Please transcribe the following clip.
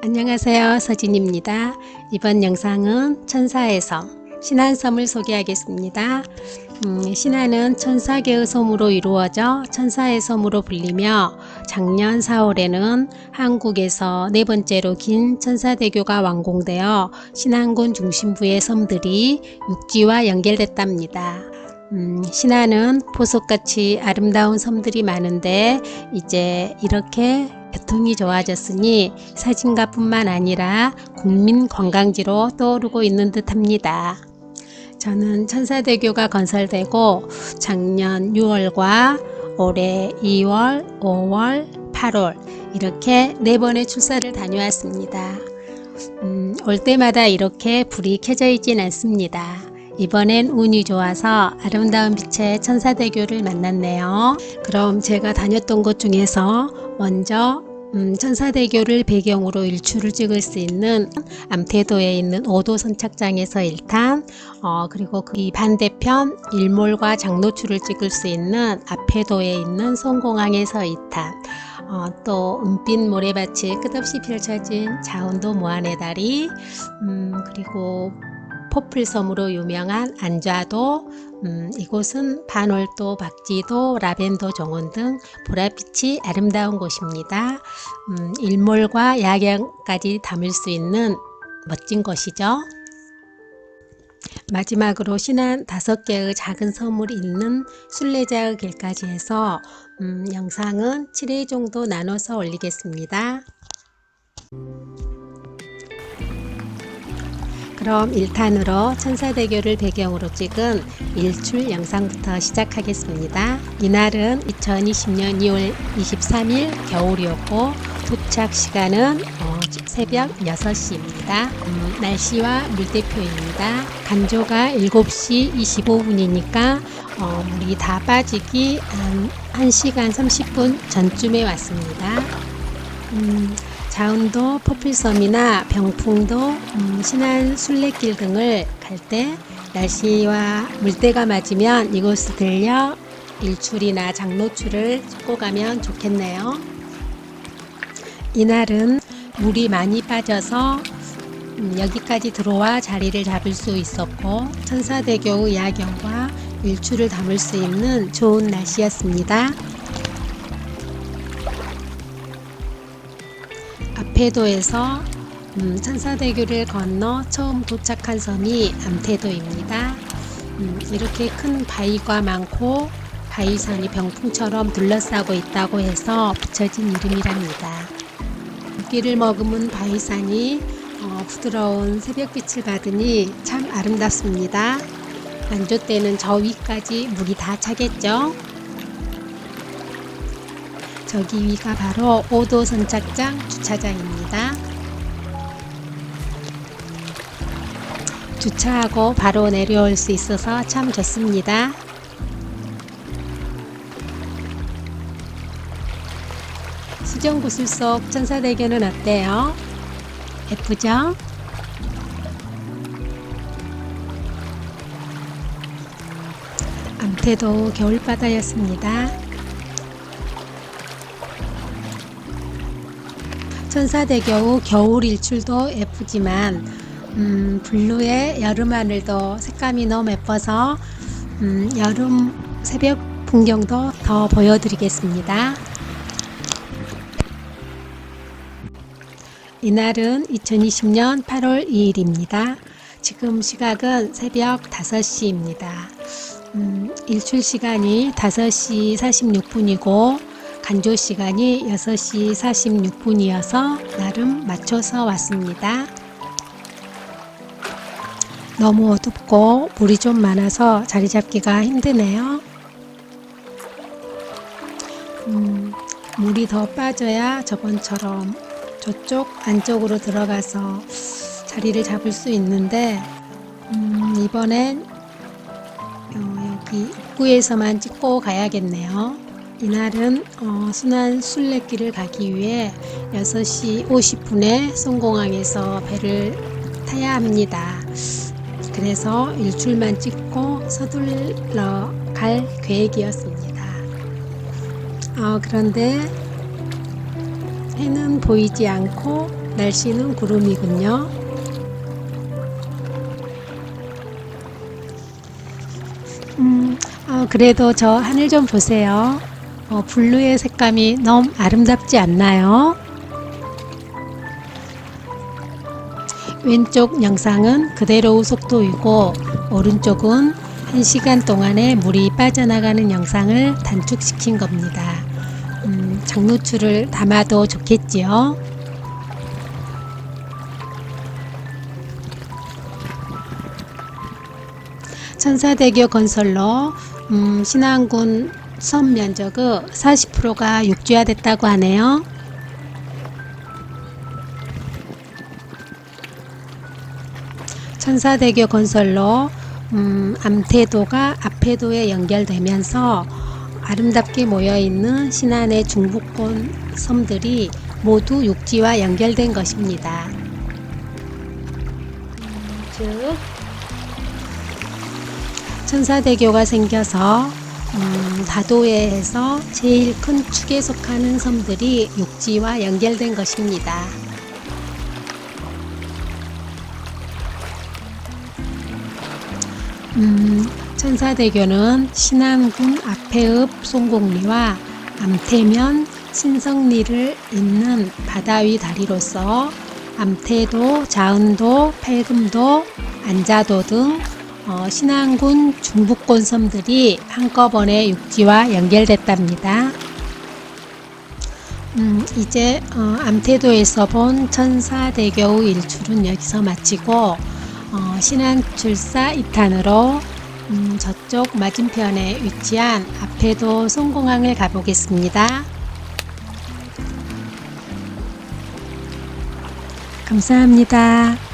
안녕하세요. 서진입니다. 이번 영상은 천사의 섬, 신안섬을 소개하겠습니다. 음, 신안은 천사계의 섬으로 이루어져 천사의 섬으로 불리며 작년 4월에는 한국에서 네 번째로 긴 천사대교가 완공되어 신안군 중심부의 섬들이 육지와 연결됐답니다. 음, 신안은 보석같이 아름다운 섬들이 많은데 이제 이렇게 교통이 좋아졌으니 사진가뿐만 아니라 국민 관광지로 떠오르고 있는 듯합니다. 저는 천사대교가 건설되고 작년 6월과 올해 2월, 5월, 8월 이렇게 네 번의 출사를 다녀왔습니다. 음, 올 때마다 이렇게 불이 켜져 있진 않습니다. 이번엔 운이 좋아서 아름다운 빛의 천사대교를 만났네요. 그럼 제가 다녔던 곳 중에서 먼저 음, 천사대교를 배경으로 일출을 찍을 수 있는 암태도에 있는 오도 선착장에서 1탄 어, 그리고 그 이 반대편 일몰과 장노출을 찍을 수 있는 앞해도에 있는 송공항에서 2탄. 어, 또 은빛 모래밭이 끝없이 펼쳐진 자운도 모안의 다리 음, 그리고 포플섬으로 유명한 안좌도 음, 이곳은 반월도, 박지도, 라벤더 정원 등 보랏빛이 아름다운 곳입니다. 음, 일몰과 야경까지 담을 수 있는 멋진 곳이죠. 마지막으로 신안 다섯 개의 작은 섬을 잇는 순례자의 길까지 해서 음, 영상은 7회 정도 나눠서 올리겠습니다. 그럼 1탄으로 천사대교를 배경으로 찍은 일출 영상부터 시작하겠습니다. 이날은 2020년 2월 23일 겨울이었고 도착 시간은 어, 새벽 6시입니다. 음, 날씨와 물대표입니다. 간조가 7시 25분이니까 어, 물이 다 빠지기 한 1시간 30분 전쯤에 왔습니다. 음, 자운도 포필섬이나 병풍도 음, 신안 순례길 등을 갈 때 날씨와 물때가 맞으면 이곳을 들려 일출이나 장노출을 찍고 가면 좋겠네요. 이날은 물이 많이 빠져서 음, 여기까지 들어와 자리를 잡을 수 있었고 천사대교의 야경과 일출을 담을 수 있는 좋은 날씨였습니다. 암태도에서 음, 천사대교를 건너 처음 도착한 섬이 암태도입니다. 음, 이렇게 큰 바위가 많고 바위산이 병풍처럼 둘러싸고 있다고 해서 붙여진 이름이랍니다. 물기를 머금은 바위산이 어, 부드러운 새벽빛을 받으니 참 아름답습니다. 안조 때는 저 위까지 물이 다 차겠죠? 저기 위가 바로 오도 선착장 주차장입니다. 주차하고 바로 내려올 수 있어서 참 좋습니다. 수정구슬 속 천사대교는 어때요? 예쁘죠? 암태도 겨울바다였습니다. 천사대교 겨울 일출도 예쁘지만 음, 블루의 여름 하늘도 색감이 너무 예뻐서 음, 여름 새벽 풍경도 더 보여드리겠습니다. 이날은 2020년 8월 2일입니다. 지금 시각은 새벽 5시입니다. 음, 일출 시간이 5시 46분이고 간조 시간이 6시 46분이어서 나름 맞춰서 왔습니다. 너무 어둡고 물이 좀 많아서 자리 잡기가 힘드네요. 음, 물이 더 빠져야 저번처럼 저쪽 안쪽으로 들어가서 자리를 잡을 수 있는데 음, 이번엔 어, 여기 입구에서만 찍고 가야겠네요. 이날은 어, 순환 순례길을 가기 위해 6시 50분에 송공항에서 배를 타야 합니다. 그래서 일출만 찍고 서둘러 갈 계획이었습니다. 어, 그런데 해는 보이지 않고 날씨는 구름이군요. 음, 어, 그래도 저 하늘 좀 보세요. 어, 블루의 색감이 너무 아름답지 않나요? 왼쪽 영상은 그대로의 속도이고 오른쪽은 1시간 동안에 물이 빠져나가는 영상을 단축시킨 겁니다. 음, 장노출을 담아도 좋겠지요. 천사대교 건설로 음, 신안군 섬 면적의 40%가 육지화됐다고 하네요. 천사대교 건설로 음, 암태도가 앞해도에 연결되면서 아름답게 모여있는 신안의 중부권 섬들이 모두 육지와 연결된 것입니다. 음, 즉 천사대교가 생겨서 음, 다도해에서 제일 큰 축에 속하는 섬들이 육지와 연결된 것입니다. 음, 천사대교는 신안군 앞해읍 송곡리와 암태면 신성리를 잇는 바다 위 다리로서 암태도, 자은도, 팔금도, 안자도 등 어, 신안군 중부권 섬들이 한꺼번에 육지와 연결됐답니다. 음, 이제 어, 암태도에서 본 천사대교의 일출은 여기서 마치고 어, 신안출사 2탄으로 음, 저쪽 맞은편에 위치한 앞에도 송공항을 가보겠습니다. 감사합니다.